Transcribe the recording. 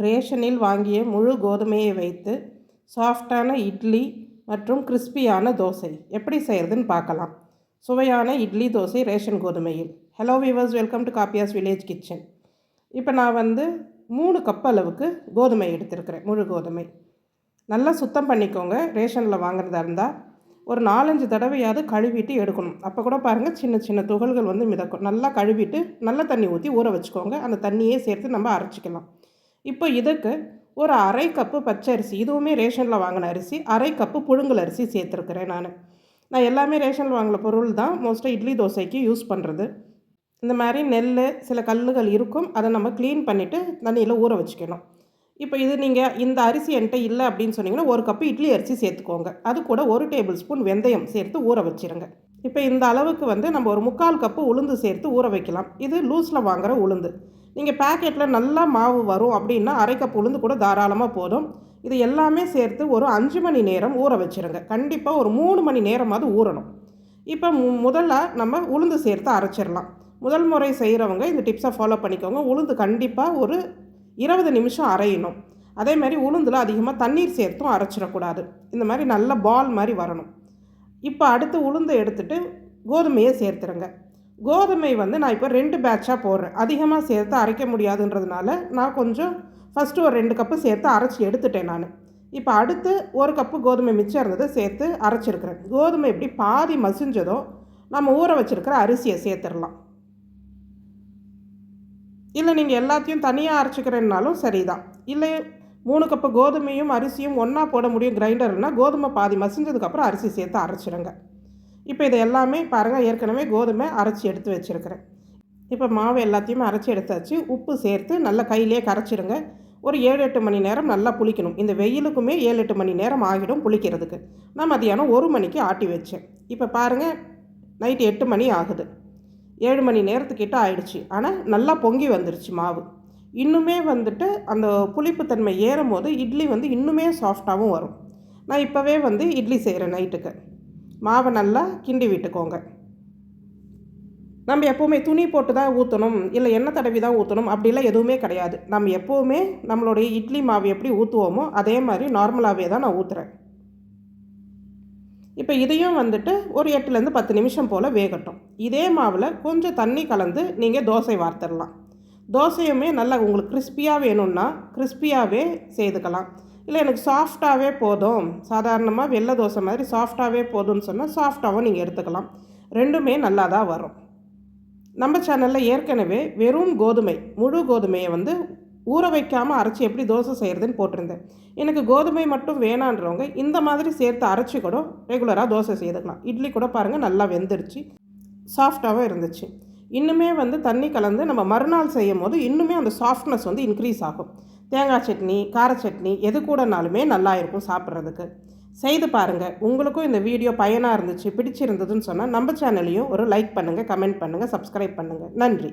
ரேஷனில் வாங்கிய முழு கோதுமையை வைத்து சாஃப்டான இட்லி மற்றும் கிறிஸ்பியான தோசை. எப்படி செய்கிறதுன்னு பார்க்கலாம். சுவையான இட்லி தோசை ரேஷன் கோதுமையில். Hello viewers welcome to காப்பியாஸ் village kitchen இப்போ நான் வந்து மூணு கப் அளவுக்கு கோதுமை எடுத்திருக்கிறேன் முழு கோதுமை. நல்லா சுத்தம் பண்ணிக்கோங்க. ரேஷனில் வாங்குறதா இருந்தால் ஒரு நாலஞ்சு தடவையாவது கழுவிட்டு எடுக்கணும். அப்போ கூட பாருங்கள் சின்ன சின்ன துகள்கள் வந்து மிதக்கும். நல்லா கழுவிட்டு நல்ல தண்ணி ஊற்றி ஊற வச்சுக்கோங்க. அந்த தண்ணியே சேர்த்து நம்ம அரைச்சிக்கலாம். இப்போ இதுக்கு ஒரு அரை கப்பு பச்சை அரிசி இதுவுமே ரேஷனில் வாங்கின அரிசி அரை கப்பு புழுங்கல் அரிசி சேர்த்துருக்குறேன் நான். நான் எல்லாமே ரேஷனில் வாங்கின பொருள் தான். மோஸ்ட்டாக இட்லி தோசைக்கு யூஸ் பண்ணுறது இந்த மாதிரி நெல் சில கல்லுகள் இருக்கும். அதை நம்ம க்ளீன் பண்ணிவிட்டு தண்ணியில் ஊற வச்சுக்கணும். இப்போ இது நீங்கள் இந்த அரிசி என்கிட்ட இல்லை அப்படின்னு சொன்னீங்கன்னா ஒரு கப்பு இட்லி அரிசி சேர்த்துக்கோங்க. அது கூட ஒரு டேபிள் ஸ்பூன் வெந்தயம் சேர்த்து ஊற வச்சிருங்க. இப்போ இந்த அளவுக்கு வந்து நம்ம ஒரு முக்கால் கப்பு உளுந்து சேர்த்து ஊற வைக்கலாம். இது லூஸில் வாங்குகிற உளுந்து. நீங்கள் பேக்கெட்டில் நல்லா மாவு வரும் அப்படின்னா அரைக்கப் உளுந்து கூட தாராளமாக போதும். இது எல்லாமே சேர்த்து ஒரு அஞ்சு மணி நேரம் ஊற வச்சுருங்க. கண்டிப்பாக ஒரு மூணு மணி நேரமாவது ஊறணும். இப்போ மு முதல்ல நம்ம உளுந்து சேர்த்து அரைச்சிடலாம். முதல் முறை செய்கிறவங்க இந்த டிப்ஸை ஃபாலோ பண்ணிக்கோங்க. உளுந்து கண்டிப்பாக ஒரு இருபது நிமிஷம் அரையணும். அதே மாதிரி உளுந்தில் அதிகமாக தண்ணீர் சேர்த்தும் அரைச்சிடக்கூடாது. இந்த மாதிரி நல்ல பால் மாதிரி வரணும். இப்போ அடுத்து உளுந்தை எடுத்துகிட்டு கோதுமையை சேர்த்துருங்க. கோதுமை வந்து நான் இப்போ ரெண்டு பேட்சாக போடுறேன். அதிகமாக சேர்த்து அரைக்க முடியாதுன்றதுனால நான் கொஞ்சம் ஃபஸ்ட்டு ஒரு ரெண்டு கப்பு சேர்த்து அரைச்சி எடுத்துட்டேன் நான். இப்போ அடுத்து ஒரு கப்பு கோதுமை மிச்சம் இருந்ததை சேர்த்து அரைச்சிருக்கிறேன். கோதுமை எப்படி பாதி மசிஞ்சதோ நம்ம ஊற வச்சுருக்கிற அரிசியை சேர்த்துடலாம். இல்லை நீங்கள் எல்லாத்தையும் தனியாக அரைச்சிக்கிறேன்னாலும் சரிதான். இல்லை மூணு கப்பு கோதுமையும் அரிசியும் ஒன்றா போட முடியும் கிரைண்டர்னால் கோதுமை பாதி மசிஞ்சதுக்கப்புறம் அரிசி சேர்த்து அரைச்சிடுங்க இப்போ இதை எல்லாமே பாருங்கள் ஏற்கனவே கோதுமை அரைச்சி எடுத்து வச்சுருக்கிறேன். இப்போ மாவு எல்லாத்தையுமே அரைச்சி எடுத்தாச்சு. உப்பு சேர்த்து நல்லா கையிலே கரைச்சிடுங்க. ஒரு ஏழு எட்டு மணி நேரம் நல்லா புளிக்கணும். இந்த வெயிலுக்குமே ஏழு எட்டு மணி நேரம் ஆகிடும் புளிக்கிறதுக்கு. நான் மதியானம் ஒரு மணிக்கு ஆட்டி வச்சேன். இப்போ பாருங்கள் நைட்டு எட்டு மணி ஆகுது. ஏழு மணி நேரத்துக்கிட்ட ஆயிடுச்சு. ஆனால் நல்லா பொங்கி வந்துருச்சு மாவு. இன்னுமே வந்துட்டு அந்த புளிப்புத்தன்மை ஏறும் போது இட்லி வந்து இன்னுமே சாஃப்டாகவும் வரும். நான் இப்போவே வந்து இட்லி செய்கிறேன் நைட்டுக்கு. மாவை நல்லா கிண்டி விட்டுக்கோங்க. நம்ம எப்போவுமே துணி போட்டு தான் ஊற்றணும் இல்லை எண்ணெய் தடவி தான் ஊற்றணும் அப்படிலாம் எதுவுமே கிடையாது. நம்ம எப்போவுமே நம்மளுடைய இட்லி மாவு எப்படி ஊற்றுவோமோ அதே மாதிரி நார்மலாகவே தான் நான் ஊற்றுறேன் இப்போ இதையும் வந்துட்டு ஒரு எட்டுலேருந்து பத்து நிமிஷம் போல் வேகட்டும். இதே மாவில் கொஞ்சம் தண்ணி கலந்து நீங்கள் தோசை வார்த்துடலாம் தோசையுமே நல்லா உங்களுக்கு கிறிஸ்பியாக வேணும்னா கிறிஸ்பியாகவே செய்துக்கலாம் இல்லை எனக்கு சாஃப்டாகவே போதும். சாதாரணமாக வெள்ளை தோசை மாதிரி சாஃப்டாகவே போதும்னு சொன்னால் சாஃப்டாகவும் நீங்கள் எடுத்துக்கலாம். ரெண்டுமே நல்லா தான் வரும். நம்ம சேனலில் ஏற்கனவே வெறும் கோதுமை முழு கோதுமையை வந்து ஊற வைக்காமல் அரைச்சி எப்படி தோசை செய்கிறதுன்னு போட்டிருந்தேன். எனக்கு கோதுமை மட்டும் வேணான்றவங்க இந்த மாதிரி சேர்த்து அரைச்சி கூட ரெகுலராக தோசை செய்துக்கலாம். இட்லி கூட பாருங்கள் நல்லா வெந்துருச்சு. சாஃப்டாகவும் இருந்துச்சு. இன்னுமே வந்து தண்ணி கலந்து நம்ம மறுநாள் செய்யும் போது இன்னுமே அந்த சாஃப்ட்னஸ் வந்து இன்க்ரீஸ் ஆகும். தேங்காய் சட்னி கார சட்னி எது கூடனாலுமே நல்லா இருக்கும் சாப்பிட்றதுக்கு. செய்து பாருங்கள் உங்களுக்கும் இந்த வீடியோ பயனாக இருந்துச்சு பிடிச்சிருந்ததுன்னு சொன்னால் நம்ம சேனலையும் ஒரு லைக் பண்ணுங்கள் கமெண்ட் பண்ணுங்கள் சப்ஸ்கிரைப் பண்ணுங்கள் நன்றி.